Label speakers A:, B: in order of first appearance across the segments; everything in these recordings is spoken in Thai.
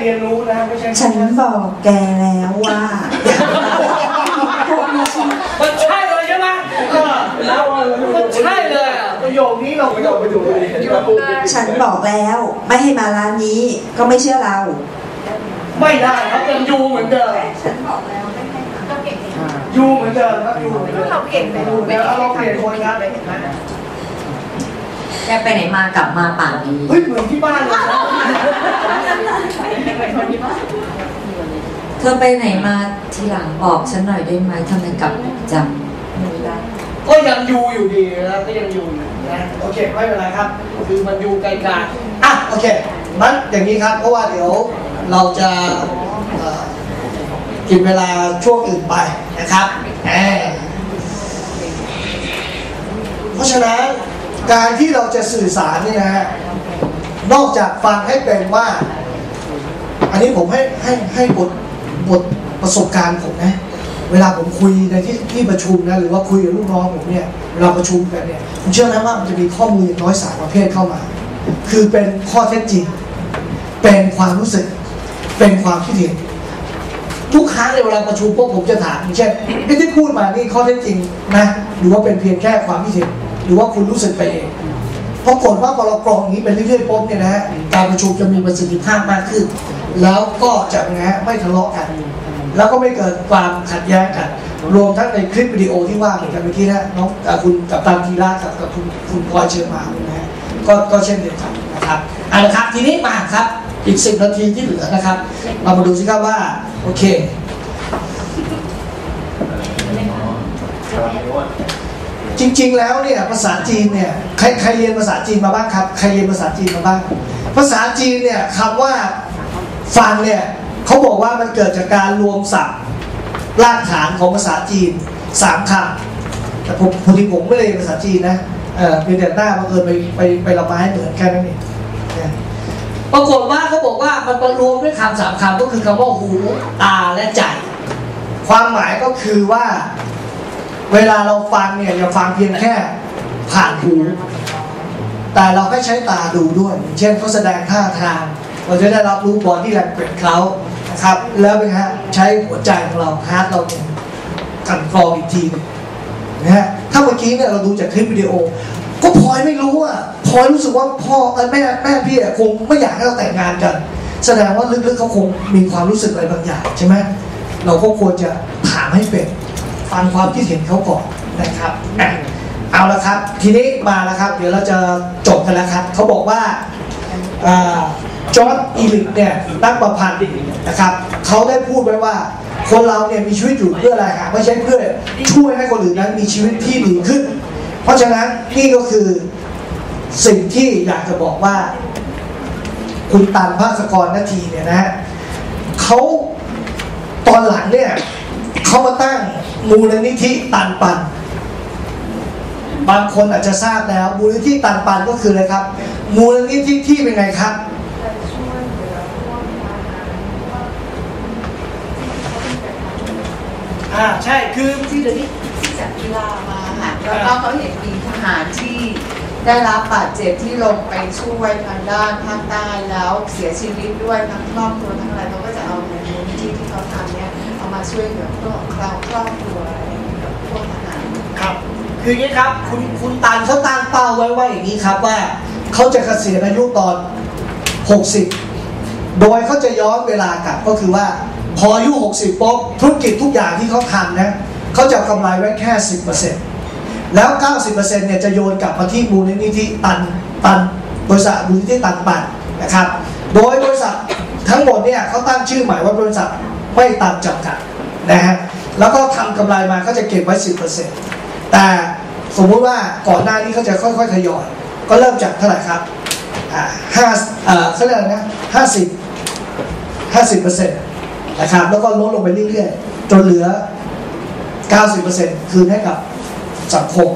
A: เรียนรู้นะไม่ใช่
B: ฉันบอกแกแล้วว่า
A: มันใช่เลยใช่ไหมก็แล้วมันใช่เลยอะประโยคนี้เราไม่ต้องไปดูเลย
B: ฉันบอกแล้วไม่ให้มาร้านนี้ก็ไม่เชื่อเรา
A: ไม่ได้ครับยังยูเหมือนเดิม
B: ฉันบอกแล้วไม่ให้มา
C: ก็เก่ง
A: ยูเหมือนเดิมครับยูเหมือนเดิม
C: เราเก่งแต่
A: ยูแล้วเราเปลี่ยนคนครับ
D: แกไปไหนมากลับมาป่านนี้
A: เฮ้ยเหมือนที่บ้านเลยนะ
D: เธอไปไหนมาทีหลังบอกฉันหน่อยได้ไหมทำไมกลับจำไม่ได้
A: ก็ยังยูอยู่ดีนะก็ยังยูอยู่นะโอเคไม่เป็นไรครับ คือมันยูไกลๆอะโอเคมันอย่างนี้ครับเพราะว่าเดี๋ยวเราจะเอ่อกินเวลาช่วงอื่นไปนะครับแหมเพราะฉะนั้น การที่เราจะสื่อสารนี่นะฮะนอกจากฟังให้เป็นว่า อันนี้ผมให้ให้ให้บทบทประสบการณ์ผมนะ เวลาผมคุยในที่ที่ประชุมนะหรือว่าคุยกับลูกน้องผมเนี่ยเวลาประชุมกันเนี่ยผมเชื่อไหมว่ามันจะมีข้อมูลอย่างน้อยสามประเภทเข้ามา คือเป็นข้อเท็จจริง เป็นความรู้สึก เป็นความคิดเห็นทุกครั้งในเวลาประชุมพวกผมจะถามเช่นที่พูดมานี่ข้อเท็จจริงนะหรือว่าเป็นเพียงแค่ความคิดเห็น รือว่าคุณรู้สึกไปเองปราะกฏว่าพอเรากรองนี้ไปเรื่อยๆปุ๊บเนี่ยนะฮะการประชุมจะมีประสิทธิภาพมากขึ้น แล้วก็จะนะฮะไม่ทะเลาะกัน แล้วก็ไม่เกิดความขัดแย้งกัน รวมทั้งในคลิปวิดีโอที่ว่าเหมือนกันเมื่อกี้นะน้องคุณกับตามทีรากับกับคุณคุณพลอยเชิญมานะฮะก็ก็เช่นเดียวกันนะครับเอาละครับทีนี้มาครับอีกสิบนาทีที่เหลือนะครับ เรามาดูสิครับว่าโอเค จริง ๆ แล้วเนี่ยภาษาจีนเนี่ยใครใครเรียนภาษาจีนมาบ้างครับใครเรียนภาษาจีนมาบ้าง ภาษาจีนเนี่ยคำว่าฟังเนี่ยเขาบอกว่ามันเกิดจากการรวมศัพท์รากฐานของภาษาจีนสามคำแต่ผมพอดีผมไม่ได้เรียนภาษาจีนนะเออเพียงแต่หน้าบังเอิญไปไปไปละไม้เหมือนแค่นั้นเองปรากฏว่าเขาบอกว่ามันมารวมด้วยคำสามคำก็คือคำว่าหูตาและใจ ความหมายก็คือว่า เวลาเราฟังเนี่ยอย่าฟังเพียงแค่ผ่านหูแต่เราให้ใช้ตาดูด้วย เช่นเขาแสดงท่าทาง เราจะได้รับรู้บอดี้แลงเกจเขาครับ แล้วเป็นฮะใช้หัวใจของเราฮาร์ดเราเนี่ยกันกรองอีกทีนะฮะถ้าเมื่อกี้เนี่ยเราดูจากคลิปวิดีโอ ก็พลอยไม่รู้อะพลอยรู้สึกว่าพ่อเอ้ยแม่แม่พี่อะคงไม่อยากให้เราแต่งงานกัน แสดงว่าลึกๆเขาคงมีความรู้สึกอะไรบางอย่างใช่ไหมเราก็ควรจะถามให้เป็น ฟังความคิดเห็นเขาก่อนนะครับเอาละครับ ทีนี้มาแล้วครับ เดี๋ยวเราจะจบกันแล้วครับเขาบอกว่าจอร์ดอีลิกเนี่ยนักประพันธ์นะครับเขาได้พูดไว้ว่า คนเราเนี่ยมีชีวิตอยู่เพื่ออะไรฮะไม่ใช่เพื่อช่วยให้คนอื่นนั้นมีชีวิตที่ดีขึ้น เพราะฉะนั้นนี่ก็คือสิ่งที่อยากจะบอกว่า คุณตันภาสกรนาทีเนี่ยนะฮะเขาตอนหลังเนี่ยเขามาตั้ง มูลนิธิตันปัน บางคนอาจจะทราบแล้ว มูลนิธิตันปันก็คืออะไรครับ มูลนิธิที่เป็นไงครับอ่าใช่คือ
E: ที่เดี๋ยวนี้ที่จากกีฬามาค่ะแล้วก็เขาเห็นมีทหารที่ได้รับบาดเจ็บที่ลงไปช่วยทางด้านภาคใต้แล้วเสียชีวิตด้วยทั้งครอบครัวทั้งอะไรเขาก็จะเอาเงินมูลนิธิที่เขาทำเนี่ยเอา มาช่วยเหลือพวกครอบครอบครัวอะไรอย่างเงี้ยกับพวกทหาร
A: ครับ คืออย่างนี้ครับ คุณคุณตันเขาตั้งเป้าไว้ว่าอย่างนี้ครับว่าเขาจะเกษียณอายุตอน 60 โดยเขาจะย้อนเวลากลับก็คือว่า พออายุ 60ปุ๊บธุรกิจทุกอย่างที่เขาทำนะเขาจะกำไรไว้แค่ 10%แล้ว 90%เนี่ยจะโยนกลับมาที่มูลนิธิตันตันบริษัทมูลนิธิตันปันนะครับ โดยบริษัททั้งหมดเนี่ยเขาตั้งชื่อใหม่ว่าบริษัทไม่ตันจำกัด นะฮะแล้วก็ทำกำไรมาก็จะเก็บไว้ 10%แต่สมมุติว่าก่อนหน้านี้เขาจะค่อยๆทยอยก็เริ่มจากเท่าไหร่ครับห้าเออเขาเรียกอะไรนะห้าสิบห้าสิบเปอร์เซ็นต์นะครับแล้วก็ลดลงไปเรื่อยๆ จนเหลือ90%คืนให้กับสังคม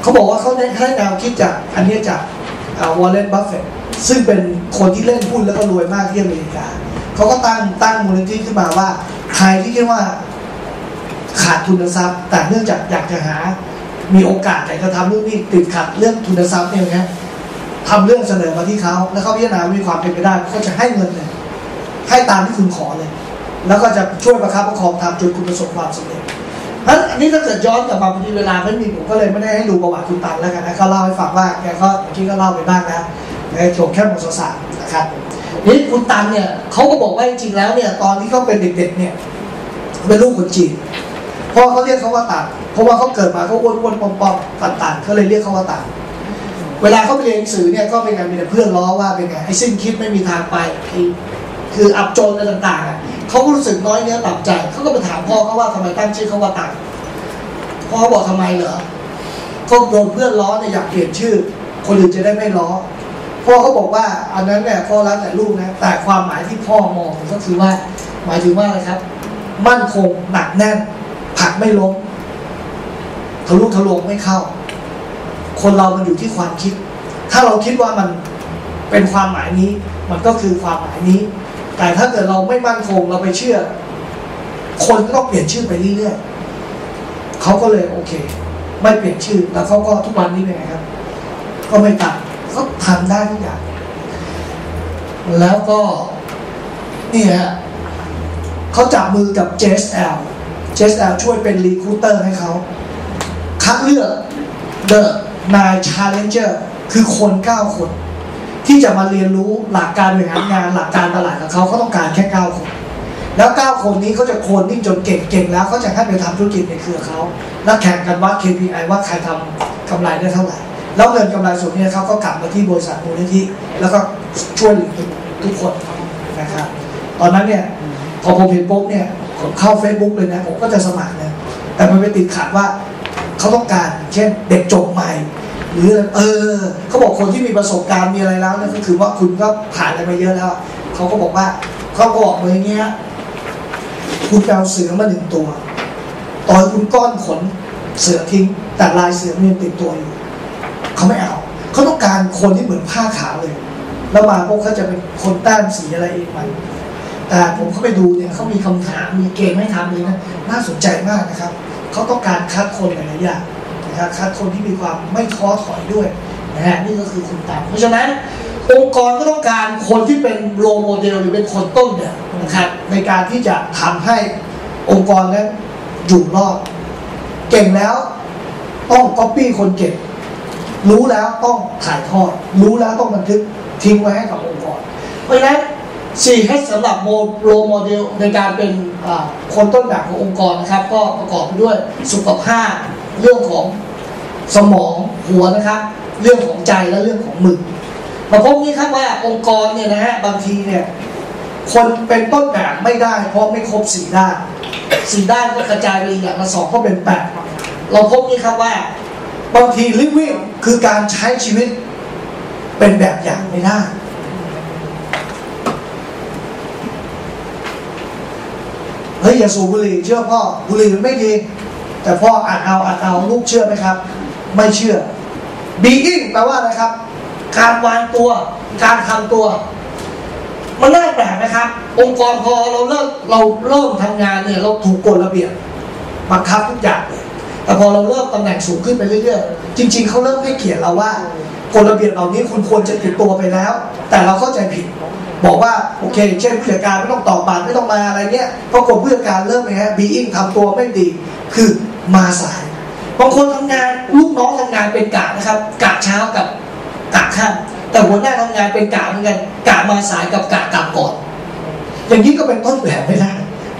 A: เขาบอกว่าเขาได้ให้แนวคิดจากอันนี้จากวอลเลนบัฟเฟตซึ่งเป็นคนที่เล่นหุ้นแล้วก็รวยมากที่อเมริกาเขาก็ตั้งตั้งมูลนิธิขึ้นมาว่า ใครที่คิดว่าขาดทุนทรัพย์ แต่เนื่องจากอยากจะหา มีโอกาสอยากจะทำเรื่องนี้ติดขัดเรื่องทุนทรัพย์เนี่ยนะทำเรื่องเสนอมาที่เขาแล้วเขาพิจารณามีความเป็นไปได้เขาจะให้เงินเนี่ยให้ตามที่คุณขอเลย แล้วก็จะช่วยประคับประคองทำจนคุณประสบความสำเร็จเพราะฉะนั้นอันนี้ถ้าเกิดย้อนกลับมาพอดีเวลาไม่มีผมก็เลยไม่ได้ให้ดูประวัติคุณตันแล้วกันนะก็เล่าให้ฟังว่าแกก็เมื่อกี้ก็เล่าไปบ้างนะในโจทย์แค่หมดสารนะครับ นี่คุณตันเนี่ยเขาก็บอกว่าจริงๆแล้วเนี่ยตอนที่เขาเป็นเด็กๆเนี่ยเป็นลูกคนจีนพ่อเขาเรียกเขาว่าตันเพราะว่าเขาเกิดมาเขาอ้วนๆปอมๆตันตันๆเขาเลยเรียกเขาว่าตันเวลาเขาไปเรียนหนังสือเนี่ยก็เป็นไงมีแต่เพื่อนล้อว่าเป็นไงไอ้สิ้นคิดไม่มีทางไปคืออับจนอะไรต่างๆเขาก็รู้สึกน้อยเนื้อต่ำใจเขาก็ไปถามพ่อเขาว่าทำไมตั้งชื่อเขาว่าตังพ่อเขาบอกทำไมเหรอก็โดนเพื่อนล้อเนี่ยอยากเปลี่ยนชื่อ คนอื่นจะได้ไม่ล้อ พ่อเขาบอกว่าอันนั้นเนี่ยพ่อรักแต่ลูกนะแต่ความหมายที่พ่อมองก็คือว่า หมายถึงว่าอะไรครับ มั่นคงหนักแน่นผักไม่ล้มทะลุทะลวงไม่เข้า คนเรามันอยู่ที่ความคิด ถ้าเราคิดว่ามันเป็นความหมายนี้ มันก็คือความหมายนี้ แต่ถ้าเกิดเราไม่มั่นคงเราไปเชื่อ คนก็เปลี่ยนชื่อไปเรื่อยๆเขาก็เลยโอเค ไม่เปลี่ยนชื่อแล้วเขาก็ทุกวันนี้เป็นไงครับ ก็ไม่ตัด ขาทำได้ทุกอย่าง แล้วก็นี่ฮะเขาจับมือกับ JSL JSL ช่วยเป็นรีคูเตอร์ให้เขา คัดเลือก The Nine Challenger คือคน 9 คน ที่จะมาเรียนรู้หลักการบริหารงานหลักการตลาดกับเขาเขาต้องการแค่ 9 คน แล้ว 9 คนนี้เขาจะโคนนิ่งจนเก่งเก่งแล้วเขาจะให้ไปทำธุรกิจในเครือเขา แล้วแข่งกันวัด KPI ว่าใครทำกำไรได้เท่าไหร่ แล้วเงินกำไรส่วนนี้เขาก็กลับมาที่บริษัทมูลนิธิแล้วก็ช่วยเหลือทุกคนนะครับตอนนั้นเนี่ยพอผมเห็นปุ๊บเนี่ยผมเข้า Facebook เลยนะผมก็จะสมัครนะแต่มันไปติดขัดว่าเขาต้องการเช่นเด็กจบใหม่หรือเออเขาบอกคนที่มีประสบการณ์มีอะไรแล้วเนี่ยก็คือว่าคุณก็ผ่านอะไรมาเยอะแล้วเขาก็บอกว่าเขาก็บอกมาอย่างเงี้ยคุณเอาเสือมาหนึ่งตัวตอให้คุณก้อนขนเสือทิ้งแต่ลายเสือมันยังติดตัวอยู่ เขาไม่เอาเขาต้องการคนที่เหมือนผ้าขาวเลย แล้วมาพวกเขาจะเป็นคนแต้มสีอะไรเองมันแต่ผมเข้าไปดูเนี่ยเขามีคำถามมีเกมให้ทำเลยนะน่าสนใจมากนะครับเขาต้องการคัดคนหลายอย่างนะครับคัดคนที่มีความไม่ท้อถอยด้วยนะฮะนี่ก็คือคุณตามเพราะฉะนั้นองค์กรก็ต้องการคนที่เป็นโรโมเดลหรือเป็นคนต้นแบบนะครับในการที่จะทำให้องค์กรนั้นอยู่รอดเก่งแล้วต้องก๊อปปี้คนเก่ง รู้แล้วต้องถ่ายทอด รู้แล้วต้องบันทึกทิ้งไว้ให้กับองค์กร เพราะฉะนั้น 4H สำหรับโมโรโมเดลในการเป็นคนต้นแบบขององค์กรนะครับ ก็ประกอบไปด้วยสุขภาพเรื่องของสมองหัวนะครับ เรื่องของใจและเรื่องของมือมาพบนี้ครับว่าองค์กรเนี่ยนะฮะบางทีเนี่ยคนเป็นต้นแบบไม่ได้ เพราะไม่ครบสี่ด้านสี่ด้านก็กระจายไปอีกอย่างละสองก็เป็นแปดเราพบนี้ครับว่า บางที living คือการใช้ชีวิตเป็นแบบอย่างไม่ได้ เฮ้ยอย่าสูบบุหรี่เชื่อพ่อบุหรี่มันไม่ดี แต่พ่ออ่านเอาอ่านเอาลูกเชื่อไหมครับ ไม่เชื่อ being แปลว่าอะไรครับ การวางตัว การทำตัวมันน่าแปลกนะครับ องค์กรพอเราเริ่มเราเริ่มทำงานเนี่ยเราถูกกฎระเบียบบังคับทุกอย่างเลย แต่พอเราเริ่มตำแหน่งสูงขึ้นไปเรื่อยๆ จริง ๆเขาเริ่มให้เกียรติเราว่ากฎระเบียบเหล่านี้คุณควรจะติดตัวไปแล้ว แต่เราเข้าใจผิด บอกว่าโอเค เช่นผู้จัดการไม่ต้องตอกบัตรไม่ต้องมาอะไรเงี้ยปราะกฏผู้จัดการเริ่มไงฮะบีอิงทำตัวไม่ดีคือมาสายบางคนทำงานลูกน้องทำงานเป็นกะนะครับกะเช้ากับกะค่ำแต่หัวหน้าทำงานเป็นกะเหมือนกันกะมาสายกับกะกลับก่อน อย่างนี้ก็เป็นต้นแบบไม่ได้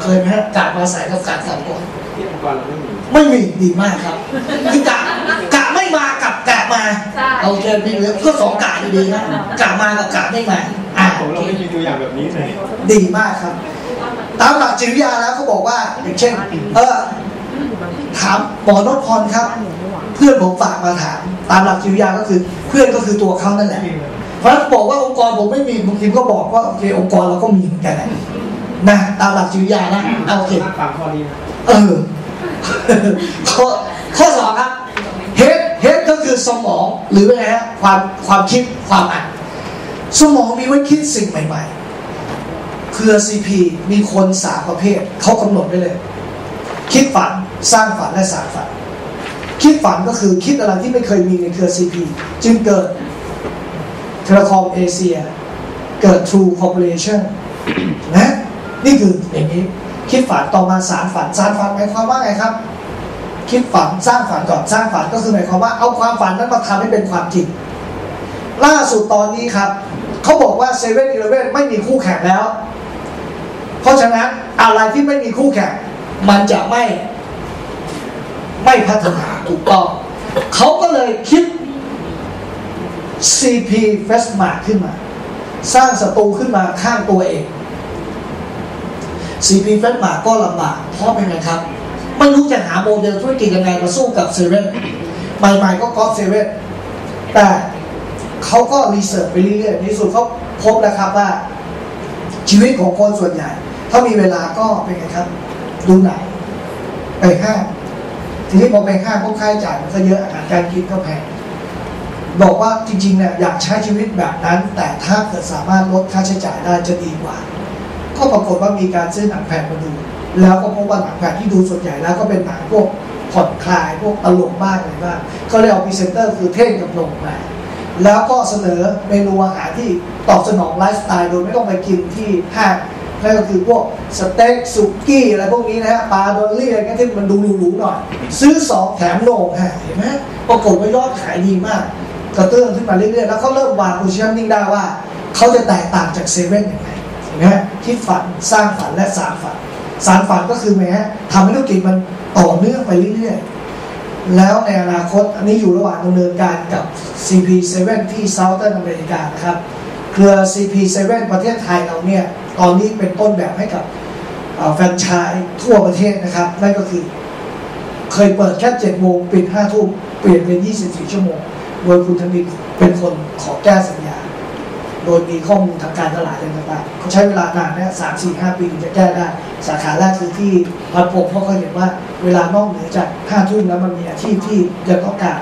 A: เคยไหมฮะกะมาสายกับกะกลับก่อน
C: ที่องค์กรเราไม่มี
A: ไม่มีดีมากครับคือกะกะไม่มากับกะมา
D: ใช่
A: เอาเชิญพี่เหลือก็สองกะดีๆนะกะมากับกะไม่มาอ่า
C: ผมเราไม่มีตัวอย่างแบบนี้เลย
A: ดีมากครับ ตามหลักจิตวิทยาแล้วเขาบอกว่าอย่างเช่น เออถามหมอนพพรครับ เพื่อนผมฝากมาถาม ตามหลักจิตวิทยาก็คือ เพื่อนก็คือตัวเขานั่นแหละเพราะฉะนั้นบอกว่าองค์กรผมไม่มีบางทีก็บอกว่าโอเคองค์กรเราก็มีเหมือนกันแหละ นะตามหลักจิตวิทยานะเอาโอเค
C: ถ้าฟังข้อนี้นะ
A: เออข้อข้อสองครับ head head ก็คือสมองหรือไงฮะความความคิดความอ่านสมองมีไว้คิดสิ่งใหม่ๆเครือ CP มีคนสามประเภทเขากำหนดไว้เลย คิดฝันสร้างฝันและสานฝัน คิดฝันก็คือคิดอะไรที่ไม่เคยมีในเครือ CP จึงเกิดเทเลคอมเอเชียเกิด True Corporation นะ นี่คืออย่างนี้คิดฝันต่อมาสารฝันสารฝันหมายความว่าไงครับ คิดฝันสร้างฝันก่อนสร้างฝันก็คือหมายความว่าเอาความฝันนั้นมาทำให้เป็นความจริงล่าสุดตอนนี้ครับเขาบอกว่าเซเว่นอีเลเว่นไม่มีคู่แข่งแล้ว เพราะฉะนั้นอะไรที่ไม่มีคู่แข่งมันจะไม่ไม่พัฒนาถูกต้องเขาก็เลยคิด CP f e s m a r ขึ้นมา สร้างศัตรูขึ้นมาข้างตัวเอง CP f e s m a r k ก็ลำบากเพราะเป็นไงครับ ไม่รู้จะหาโมเดลธุรกิจยังไงมาสู้กับเซเว่นใหม่ๆก็ก๊อปเซเว่นแต่เขาก็รีเสิร์ชไปเรื่อยๆในสุดเขาพบแล้วครับว่า ชีวิตของคนส่วนใหญ่ ถ้ามีเวลาก็เป็นไงครับ ดูหนังไปห้างทีนี้พอไปห้างพวกค่าใช้จ่ายมันก็เยอะอาหารการกินก็แพงบอกว่าจริงๆเนี่ยอยากใช้ชีวิตแบบนั้น แต่ถ้าเกิดสามารถลดค่าใช้จ่ายได้จะดีกว่า ก็ปรากฏว่ามีการซื้อหนังแพงมาดู แล้วก็พบว่าหนังแพงที่ดูส่วนใหญ่แล้วก็เป็นหนังพวกผ่อนคลายพวกตลกบ้างอะไรบ้างก็เลยเอาพรีเซนเตอร์คือเท่งกับหน่งมาแล้วก็เสนอเมนูอาหารที่ตอบสนองไลฟ์สไตล์โดยไม่ต้องไปกินที่ห้างนั่นก็คือพวกสเต็กสุกี้อะไรพวกนี้นะฮะปลาดอลลี่อะไรก็ที่มันดูหรูๆหน่อย ซื้อสองแถมโหนงฮะเห็นไหมปรากฏว่ายอดขายดีมาก กระเตื้องขึ้นมาเรื่อยๆ แล้วเขาเริ่มวางโพซิชั่นนิ่งได้ว่า เขาจะแตกต่างจากเซเว่นยังไง นไหมฮะคิดฝันสร้างฝันและสารฝัน สารฝันก็คือไงฮะทำให้ธุรกิจมันต่อเนื่องไปเรื่อยๆ แล้วในอนาคตอันนี้อยู่ระหว่างดำเนินการกับ CP7 ที่ Southern อเมริกานะครับ เครือ CP7 ประเทศไทยเราเนี่ยตอนนี้เป็นต้นแบบให้กับแฟรนไชส์ทั่วประเทศนะครับ นั่นก็คือ เคยเปิดแค่7โมงปิด5ทุ่มเปลี่ยนเป็น 24 ชั่วโมง โดยคุณธนิตเป็นคนขอแก้สัญญา โดยมีข้อมูลทางการตลาดอะไรต่างๆเขาใช้เวลานานนะสามสี่ห้าปีถึงจะแก้ได้ สาขาแรกคือที่พัดพงเพราะเขาเห็นว่าเวลานอกเหนือจากห้าทุ่มแล้วมันมีอาชีพที่ยังต้องการ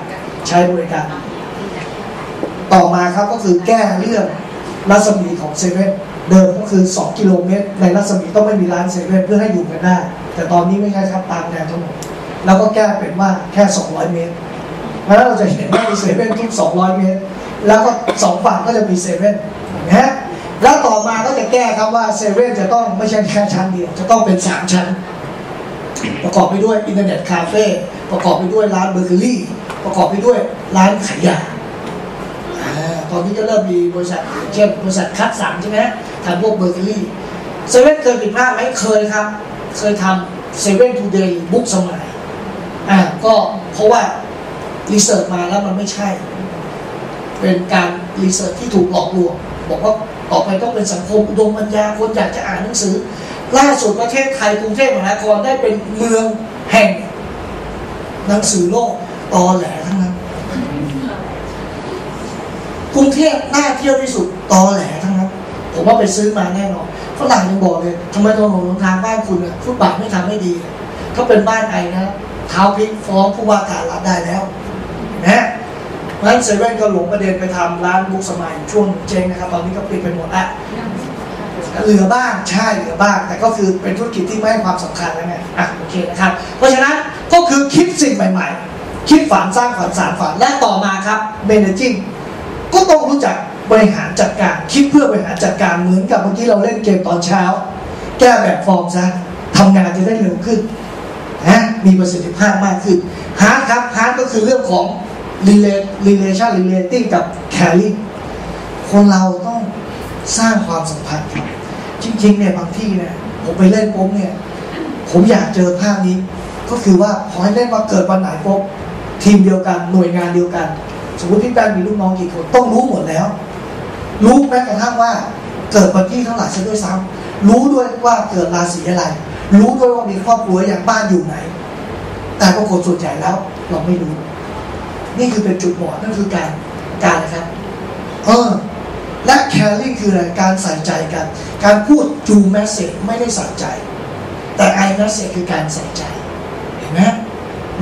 A: ใช้บริการ ต่อมาครับก็คือแก้เรื่องรัศมีของเซเว่นเดิมก็คือ 2 กิโลเมตร ในรัศมีต้องไม่มีร้านเซเว่นเพื่อให้อยู่กันได้ แต่ตอนนี้ไม่ใช่ครับตามแนวถนนแล้วก็แก้เป็นว่าแค่ 200 เมตรเพราะนั้นเราจะเห็นว่ามีเซเว่นทุก200 เมตร แล้วก็สองฝั่งก็จะมีเซเว่นนะฮะแล้วต่อมาก็จะแก้ครับว่าเซเว่นจะต้องไม่ใช่แค่ชั้นเดียวจะต้องเป็น3ชั้น ประกอบไปด้วยอินเทอร์เน็ตคาเฟ่ประกอบไปด้วยร้านเบเกอรี่ ประกอบไปด้วยร้านขายยาอ่าตอนนี้ก็เริ่มมีบริษัทเช่นบริษัทคัดสรรใช่ไหมทำพวกเบเกอรี่เซเว่นเคยผิดพลาดไหมเคยครับ เคยทำเซเว่นทูเดย์บุ๊กสมัยอ่าก็เพราะว่ารีเสิร์ชมาแล้วมันไม่ใช่ เป็นการรีเสิร์ชที่ถูกหลอกลวงบอกว่าต่อไปต้องเป็นสังคมอุดมปัญญาคนอยากจะอ่านหนังสือ ล่าสุดประเทศไทยกรุงเทพมหานครได้เป็นเมืองแห่ง หนังสือโลกตอแหลทั้งนั้นกรุงเทพน่าเที่ยวที่สุดตอแหลทั้งนั้นผมว่าไปซื้อมาแน่นอนฝรั่งยังบอกเลยทำไมถนนหนทางบ้านคุณอะฟุตบาทไม่ทำให้ดีถ้าเป็นบ้านไอนะเท้าพลิกฟ้องผู้ว่าการรัฐได้แล้วนะ ราะฉะนั้นเซเว่นก็หลงประเด็นไปทำร้านบุกสมัยช่วงเจ๊งนะครับ ตอนนี้ก็ปิดไปหมดแล้วเหลือบ้างใช่เหลือบ้าง แต่ก็คือเป็นธุรกิจที่ไม่ให้ความสำคัญแล้วไงอะโอเคนะครับ เพราะฉะนั้นก็คือคิดสิ่งใหม่ ๆ คิดฝันสร้างฝันสารฝันและต่อมาครับ managing ก็ต้องรู้จักบริหารจัดการคิดเพื่อบริหารจัดการเหมือนกับเมื่อกี้เราเล่นเกมตอนเช้า แก้แบบฟอร์มซะทำงานจะได้เร็วขึ้นนะมีประสิทธิภาพมากขึ้นฮาร์ดครับฮาร์ดก็คือเรื่องของ relation relating กับ caring คนเราต้องสร้างความสัมพันธ์ครับจริงๆเนี่ยบางที่เนี่ยผมไปเล่นปุ๊บเนี่ย ผมอยากเจอภาพนี้ ก็คือว่าพอให้เล่นมาเกิดวันไหนปุ๊บทีมเดียวกันหน่วยงานเดียวกัน สมมติพี่แป้นมีลูกน้องกี่คนต้องรู้หมดแล้ว รู้แม้กระทั่งว่าเกิดวันที่เท่าไหร่ซะด้วยซ้ำรู้ด้วยว่าเกิดราศีอะไร รู้ด้วยว่ามีครอบครัวอย่างบ้านอยู่ไหน แต่ปรากฏส่วนใหญ่แล้วเราไม่รู้ นี่คือเป็นจุดบอดนั่นคือการการนะครับเออและ caring คืออะไรการใส่ใจกัน การพูด do message ไม่ได้ใส่ใจ แต่ I message คือการใส่ใจ เห็นไหม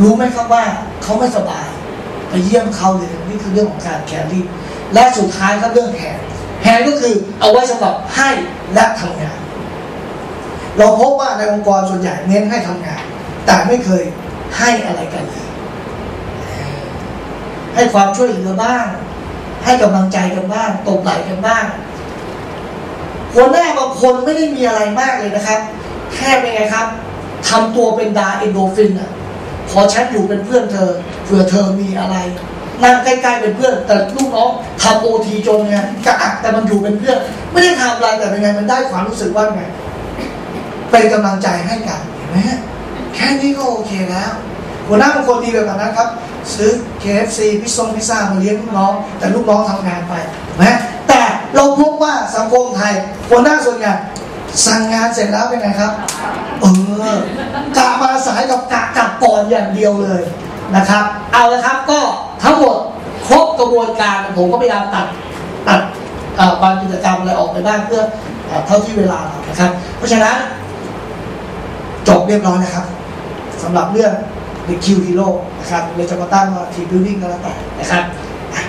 A: รู้ไหมครับว่าเขาไม่สบาย ไปเยี่ยมเขาเลยนี่คือเรื่องของการ caring และสุดท้ายครับเรื่อง hand hand ก็คือเอาไว้สำหรับให้และทำงาน เราพบว่าในองค์กรส่วนใหญ่เน้นให้ทำงาน แต่ไม่เคยให้อะไรกันเลย ให้ความช่วยเหลือบ้าง ให้กำลังใจกันบ้างตบไหล่กันบ้างหัวหน้าบางคนไม่ได้มีอะไรมากเลยนะครับ แค่เป็นไงครับทำตัวเป็นดาเอนโดฟินอะขอฉันอยู่เป็นเพื่อนเธอเผื่อเธอมีอะไรนั่งใกล้ๆเป็นเพื่อน แต่ลูกน้องทำโอทีจนไงกระอักแต่มันอยู่เป็นเพื่อน ไม่ได้ทำอะไรแต่เป็นไงมันได้ความรู้สึกว่าไงเป็นกำลังใจให้กันเห็นไหมแค่นี้ก็โอเคแล้ว หัวหน้าบางคนดีแบบนั้นครับ ซื้อ KFC พิซซ่งพิซซ่ามาเลี้ยงลูกน้อง แต่ลูกน้องทำงานไปนไหมแต่เราพบว่าสังคมไทยหัวหน้าส่วนใหญ่สั่งงานเสร็จแล้วเป็นไงครับ เออกะมาสายกับกะกลับก่อนอย่างเดียวเลยนะครับ เอาละครับก็ทั้งหมดครบกระบวนการผมก็พยายามตัดตัดบางกิจกรรมอะไรออกไปบ้างเพื่อเอ่อเท่าที่เวลาเรานะครับ เพราะฉะนั้นจบเรียบร้อยนะครับสำหรับเรื่อง The Q Hero นะครับเราจะมาตั้งว่าทีมบิวดิ้งก็แล้วแต่นะครับอะ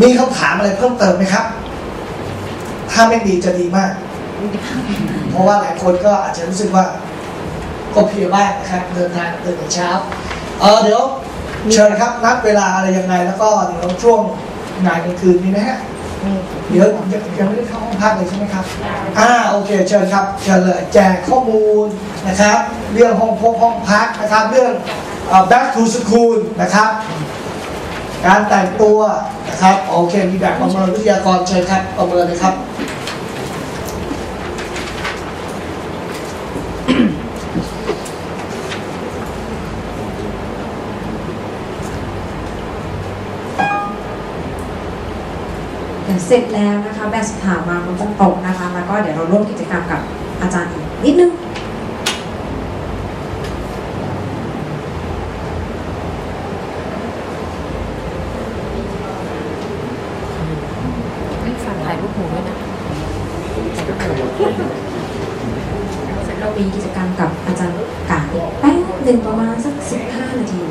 A: มีคำถามอะไรเพิ่มเติมไหมครับ ถ้าไม่มีจะดีมาก เพราะว่าหลายคนก็อาจจะรู้สึกว่าก็เพลียมากนะครับเดินทางเดินแต่เช้าเออเดี๋ยวเชิญครับนัดเวลาอะไรยังไง แล้วก็เดี๋ยวช่วงงานกลางคืนนี้นะฮะเดี๋ยวยังยังไม่ได้เข้าห้องพักเลยใช่ไหมครับ อ่าโอเคเชิญครับเชิญเลยแจกข้อมูลนะครับ เรื่องห้องพงห้องพักนะครับเรื่องเอ่อ back to school นะครับ การแต่งตัวนะครับโอเคมีแบบประเมินวิทยากรเชิญครับประเมินเลยครับ
B: เดี๋ยวเสร็จแล้วนะคะแบบสถาบันมันต้องตกนะคะ แล้วก็เดี๋ยวเราร่วมกิจกรรมกับอาจารย์อีกนิดนึง
F: ไม่ฝากถ่าย รูปหมูด้วยนะ
B: เรามีกิจกรรมกับอาจารย์กาอีกแป๊บหนึ่งประมาณสักสิบห้านาที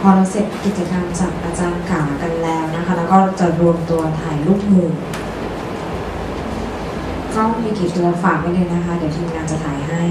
B: พอเราเสร็จกิจกรรมจากอาจารย์กากันแล้วนะคะ แล้วก็จะรวมตัวถ่ายรูปหมู่ก็มีกี่ตัวฝากไว้เลยนะคะ เดี๋ยวทีมงานจะถ่ายให้